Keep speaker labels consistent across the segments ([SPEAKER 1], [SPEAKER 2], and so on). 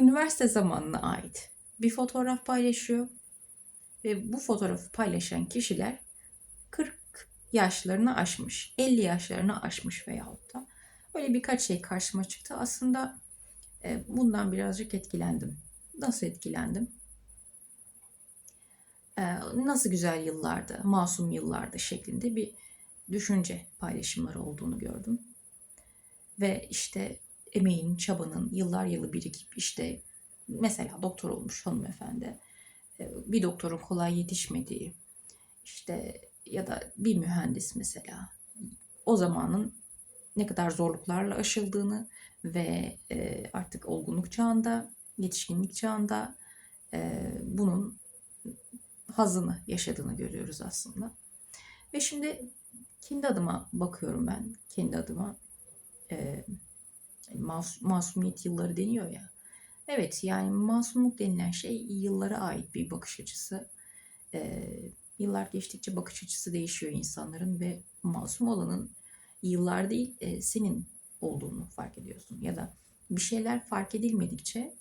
[SPEAKER 1] üniversite zamanına ait bir fotoğraf paylaşıyor. Ve bu fotoğrafı paylaşan kişiler 40 yaşlarını aşmış, 50 yaşlarını aşmış veyahut da öyle birkaç şey karşıma çıktı. Aslında e, bundan birazcık etkilendim. Nasıl etkilendim? E, nasıl güzel yıllardı, masum yıllardı şeklinde bir düşünce paylaşımları olduğunu gördüm. Ve işte emeğin, çabanın yıllar yılı birikip işte mesela doktor olmuş hanımefendi e, bir doktorun kolay yetişmediği işte ya da bir mühendis mesela o zamanın ne kadar zorluklarla aşıldığını ve e, artık olgunluk çağında, yetişkinlik çağında e, bunun hazını yaşadığını görüyoruz aslında. Ve şimdi kendi adıma bakıyorum ben, kendi adıma e, mas, masumiyet yılları deniyor ya. Evet yani masumluk denilen şey yıllara ait bir bakış açısı. E, yıllar geçtikçe bakış açısı değişiyor insanların ve masum olanın yıllar değil e, senin olduğunu fark ediyorsun. Ya da bir şeyler fark edilmedikçe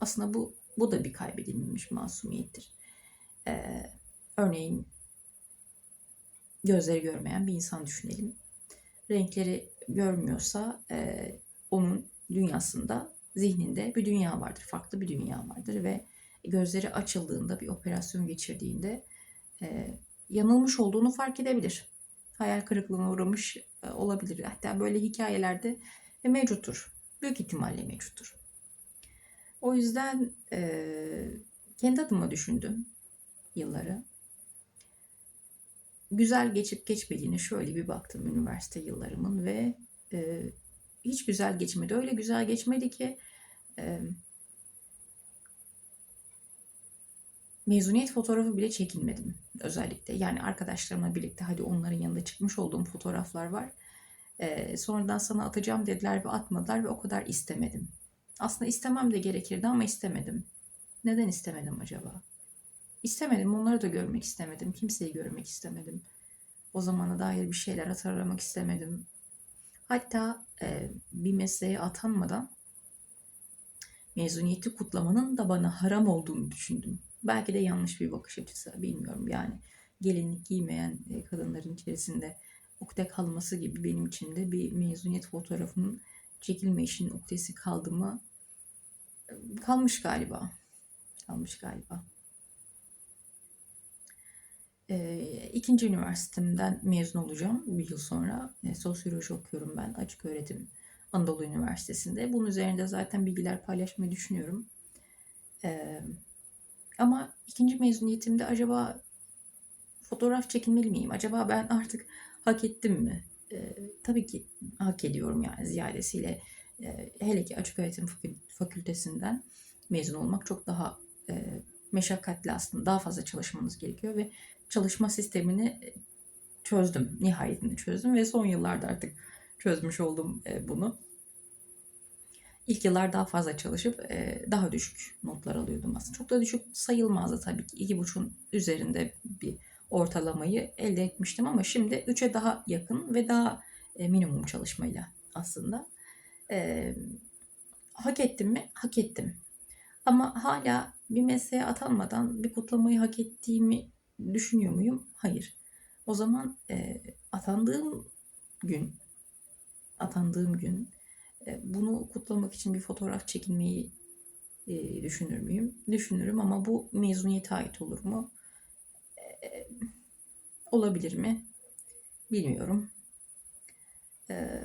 [SPEAKER 1] aslında bu bu da bir kaybedilmemiş masumiyettir. E, örneğin gözleri görmeyen bir insan düşünelim. Renkleri görmüyorsa e, onun dünyasında, zihninde bir dünya vardır, farklı bir dünya vardır ve gözleri açıldığında, bir operasyon geçirdiğinde e, yanılmış olduğunu fark edebilir. Hayal kırıklığına uğramış e, olabilir. Hatta böyle hikayelerde mevcuttur. Büyük ihtimalle mevcuttur. O yüzden e, kendi adıma düşündüm yılları güzel geçip geçmediğine şöyle bir baktım üniversite yıllarımın ve e, hiç güzel geçmedi. Öyle güzel geçmedi ki e, mezuniyet fotoğrafı bile çekinmedim özellikle. Yani arkadaşlarımla birlikte hadi onların yanında çıkmış olduğum fotoğraflar var. E, sonradan sana atacağım dediler ve atmadılar ve o kadar istemedim. Aslında istemem de gerekirdi ama istemedim. Neden istemedim acaba? İstemedim. Onları da görmek istemedim. Kimseyi görmek istemedim. O zamana dair bir şeyler hatırlamak istemedim. Hatta e, bir mesleğe atanmadan mezuniyeti kutlamanın da bana haram olduğunu düşündüm. Belki de yanlış bir bakış açısı bilmiyorum yani. Gelinlik giymeyen e, kadınların içerisinde ukde kalması gibi benim için de bir mezuniyet fotoğrafının çekilme işinin uktesi kaldı mı? E, kalmış galiba. Kalmış galiba. E, ikinci üniversitemden mezun olacağım bir yıl sonra. E, sosyoloji okuyorum ben açık öğretim Anadolu Üniversitesi'nde. Bunun üzerinde zaten bilgiler paylaşmayı düşünüyorum. E, ama ikinci mezuniyetimde acaba fotoğraf çekilmeli miyim? Acaba ben artık hak ettim mi? E, tabii ki hak ediyorum yani ziyadesiyle. E, hele ki açık öğretim fakültesinden mezun olmak çok daha e, meşakkatli aslında. Daha fazla çalışmanız gerekiyor ve çalışma sistemini e, çözdüm. Nihayetinde çözdüm ve son yıllarda artık çözmüş oldum e, bunu. İlk yıllar daha fazla çalışıp e, daha düşük notlar alıyordum aslında. Çok da düşük sayılmazdı tabii ki. İki buçuğun üzerinde bir ortalamayı elde etmiştim ama şimdi 3'e daha yakın ve daha minimum çalışmayla aslında. hak ettim mi? Hak ettim. Ama hala bir mesleğe atanmadan bir kutlamayı hak ettiğimi düşünüyor muyum? Hayır. O zaman e, atandığım gün, atandığım gün e, bunu kutlamak için bir fotoğraf çekilmeyi e, düşünür müyüm? Düşünürüm ama bu mezuniyete ait olur mu? E, olabilir mi? Bilmiyorum. E,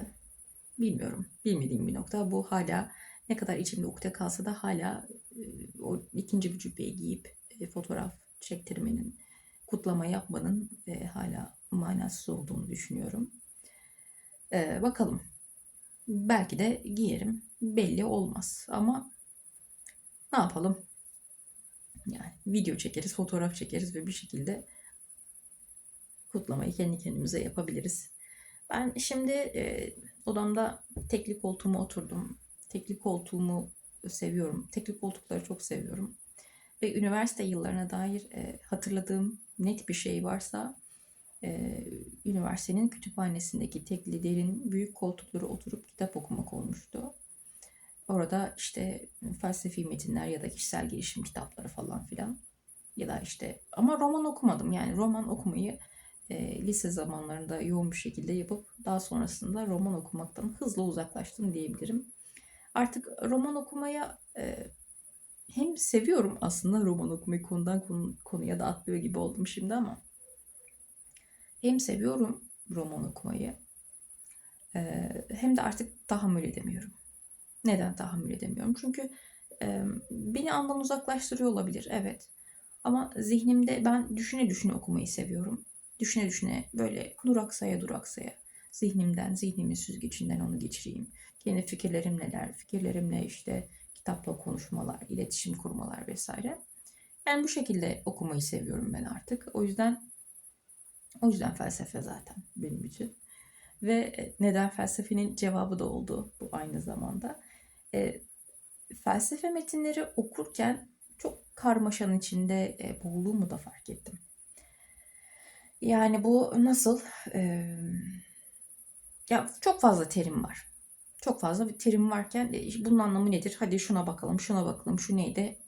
[SPEAKER 1] bilmiyorum. Bilmediğim bir nokta. Bu hala ne kadar içimde ukde kalsa da hala e, o ikinci bir cübbeyi giyip e, fotoğraf çektirmenin kutlama yapmanın e, hala manasız olduğunu düşünüyorum. E, bakalım. Belki de giyerim. Belli olmaz. Ama ne yapalım? Yani video çekeriz, fotoğraf çekeriz ve bir şekilde kutlamayı kendi kendimize yapabiliriz. Ben şimdi e, odamda tekli koltuğuma oturdum. Tekli koltuğumu seviyorum. Tekli koltukları çok seviyorum. Ve üniversite yıllarına dair e, hatırladığım net bir şey varsa e, üniversitenin kütüphanesindeki tekli derin büyük koltukları oturup kitap okumak olmuştu. orada işte felsefi metinler ya da kişisel gelişim kitapları falan filan ya da işte ama roman okumadım yani roman okumayı e, lise zamanlarında yoğun bir şekilde yapıp daha sonrasında roman okumaktan hızla uzaklaştım diyebilirim. Artık roman okumaya e, hem seviyorum aslında roman okumayı konudan konu, konuya da atlıyor gibi oldum şimdi ama hem seviyorum roman okumayı e, hem de artık tahammül edemiyorum. Neden tahammül edemiyorum? Çünkü e, beni andan uzaklaştırıyor olabilir evet. Ama zihnimde ben düşüne düşüne okumayı seviyorum. Düşüne düşüne böyle duraksaya duraksaya zihnimden, zihnimin süzgecinden onu geçireyim. Kendi fikirlerim neler, fikirlerimle işte kitapla konuşmalar, iletişim kurmalar vesaire. Yani bu şekilde okumayı seviyorum ben artık. O yüzden o yüzden felsefe zaten benim için. Ve e, neden felsefenin cevabı da oldu bu aynı zamanda. E, felsefe metinleri okurken çok karmaşanın içinde e, boğulduğumu da fark ettim. Yani bu nasıl? E, ya çok fazla terim var. Çok fazla bir terim varken e, bunun anlamı nedir? Hadi şuna bakalım, şuna bakalım, şu neydi?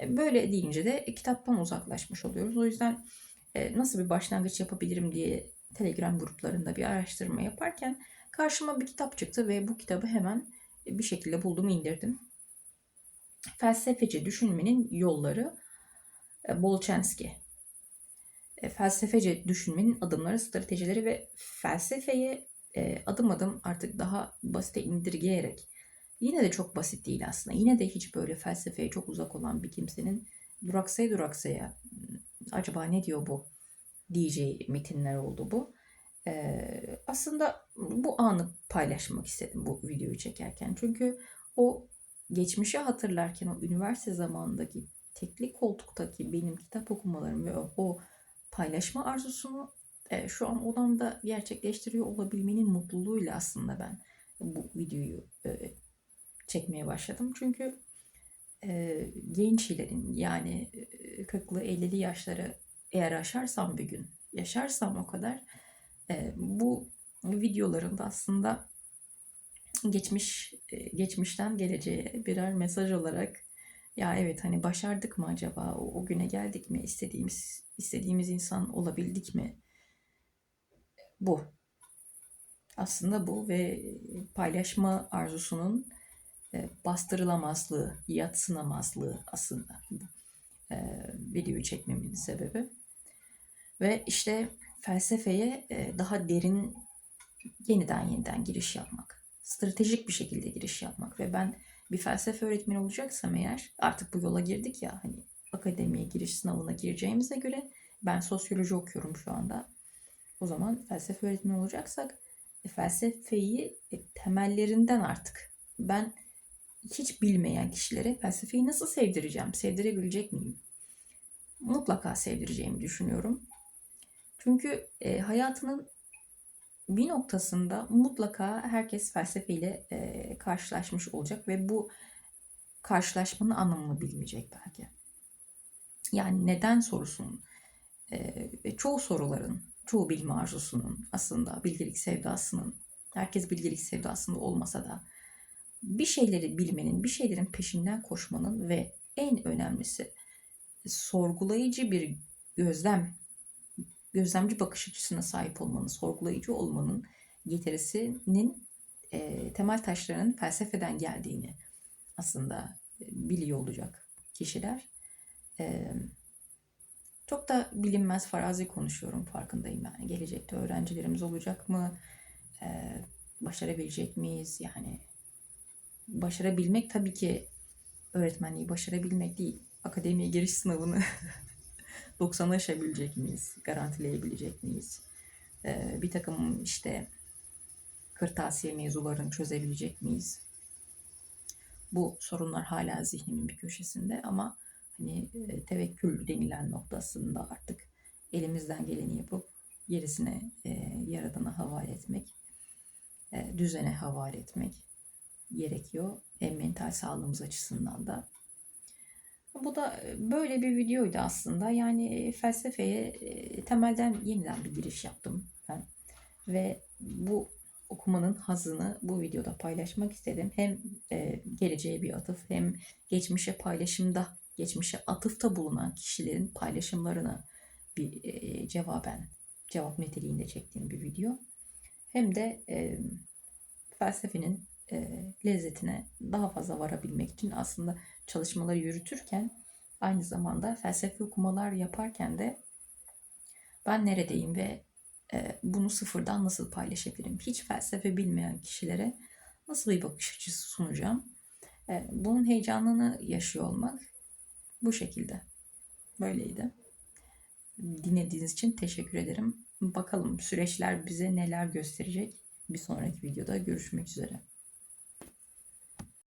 [SPEAKER 1] E, böyle deyince de kitaptan uzaklaşmış oluyoruz. O yüzden e, nasıl bir başlangıç yapabilirim diye Telegram gruplarında bir araştırma yaparken karşıma bir kitap çıktı ve bu kitabı hemen bir şekilde buldum, indirdim. Felsefeci Düşünmenin Yolları Bolchenski. Felsefece düşünmenin adımları, stratejileri ve felsefeye adım adım artık daha basite indirgeyerek yine de çok basit değil aslında. Yine de hiç böyle felsefeye çok uzak olan bir kimsenin duraksaya duraksaya acaba ne diyor bu diyeceği metinler oldu bu. Ee, aslında bu anı paylaşmak istedim bu videoyu çekerken. Çünkü o geçmişi hatırlarken o üniversite zamanındaki tekli koltuktaki benim kitap okumalarım ve o paylaşma arzusunu e, şu an odamda gerçekleştiriyor olabilmenin mutluluğuyla aslında ben bu videoyu e, çekmeye başladım. Çünkü e, gençlerin yani 40'lı 50'li yaşları eğer aşarsam bir gün yaşarsam o kadar e, bu videolarında aslında geçmiş e, geçmişten geleceğe birer mesaj olarak ya evet hani başardık mı acaba? O, o güne geldik mi? İstediğimiz istediğimiz insan olabildik mi bu aslında bu ve paylaşma arzusunun e, bastırılamazlığı yatsınamazlığı aslında e, videoyu çekmemin sebebi ve işte felsefeye e, daha derin yeniden yeniden giriş yapmak. Stratejik bir şekilde giriş yapmak ve ben bir felsefe öğretmeni olacaksam eğer artık bu yola girdik ya hani akademiye giriş sınavına gireceğimize göre ben sosyoloji okuyorum şu anda. O zaman felsefe öğretmeni olacaksak e, felsefeyi e, temellerinden artık ben hiç bilmeyen kişilere felsefeyi nasıl sevdireceğim? Sevdirebilecek miyim? Mutlaka sevdireceğimi düşünüyorum. Çünkü e, hayatının bir noktasında mutlaka herkes felsefeyle e, karşılaşmış olacak ve bu karşılaşmanın anlamını bilmeyecek belki. Yani neden sorusunun e, çoğu soruların, çoğu bilme arzusunun aslında bilgelik sevdasının, herkes bilgelik sevdasında olmasa da bir şeyleri bilmenin, bir şeylerin peşinden koşmanın ve en önemlisi sorgulayıcı bir gözlem gözlemci bakış açısına sahip olmanın, sorgulayıcı olmanın getirisinin e, temel taşlarının felsefeden geldiğini aslında e, biliyor olacak kişiler. E, çok da bilinmez farazi konuşuyorum farkındayım yani. Gelecekte öğrencilerimiz olacak mı? E, başarabilecek miyiz? Yani başarabilmek tabii ki öğretmenliği başarabilmek değil. Akademiye giriş sınavını 90'a aşabilecek miyiz? Garantileyebilecek miyiz? Ee, bir takım işte kırtasiye mevzularını çözebilecek miyiz? Bu sorunlar hala zihnimin bir köşesinde ama hani e, tevekkül denilen noktasında artık elimizden geleni yapıp gerisine e, yaradana havale etmek, e, düzene havale etmek gerekiyor. Hem mental sağlığımız açısından da bu da e, böyle bir videoydu aslında. Yani e, felsefeye e, temelden yeniden bir giriş yaptım ben. Ve bu okumanın hazını bu videoda paylaşmak istedim. Hem e, geleceğe bir atıf hem geçmişe paylaşımda, geçmişe atıfta bulunan kişilerin paylaşımlarına bir e, cevaben, cevap niteliğinde çektiğim bir video. Hem de e, felsefenin e, lezzetine daha fazla varabilmek için aslında çalışmaları yürütürken aynı zamanda felsefi okumalar yaparken de ben neredeyim ve e, bunu sıfırdan nasıl paylaşabilirim? Hiç felsefe bilmeyen kişilere nasıl bir bakış açısı sunacağım? E, bunun heyecanını yaşıyor olmak bu şekilde. Böyleydi. Dinlediğiniz için teşekkür ederim. Bakalım süreçler bize neler gösterecek. Bir sonraki videoda görüşmek üzere.